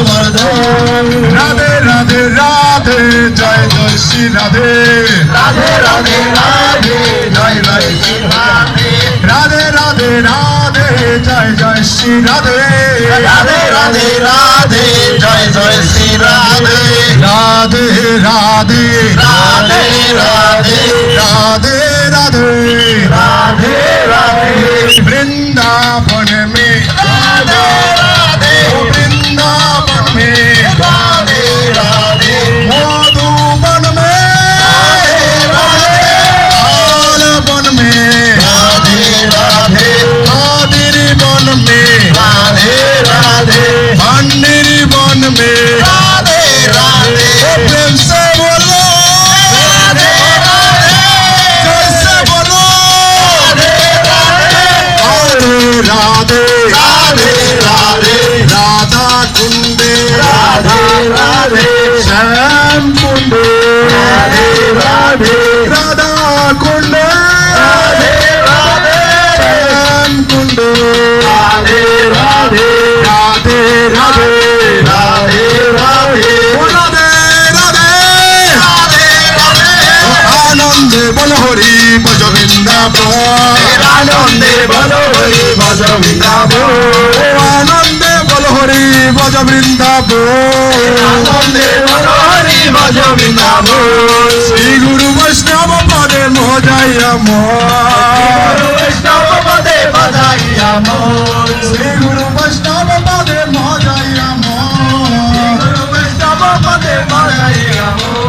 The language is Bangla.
আমার ধন রাধে রাধে রাধে জয় জয় শ্রী রাধে। রাধে রাধে রাধে জয় জয় শ্রী রাধে। রাধে রাধে রাধে জয় জয় শ্রী রাধে। রাধে রাধে রাধে জয় জয় শ্রী রাধে। রাধে রাধে রাধে রাধে। রাধে রাধে। রাধে রাধে। বৃন্দাবন মে राधे मंदिर मन में राधे राधे प्रेम से बोलो राधे राधे जोर से बोलो राधे राधे राधे राधे राधे বৃন্দাবন আনন্দে বল হরি বজ বৃন্দাবন আনন্দে বল হরি বজ বৃন্দাবন শ্রী গুরু বৈষ্ণব পদে মজাইয়া মন বৈষ্ণব পদে মজাইয়া মন শ্রী গুরু বৈষ্ণব পদে মজাইয়া মন গুরু বৈষ্ণব পদে মজাইয়া মন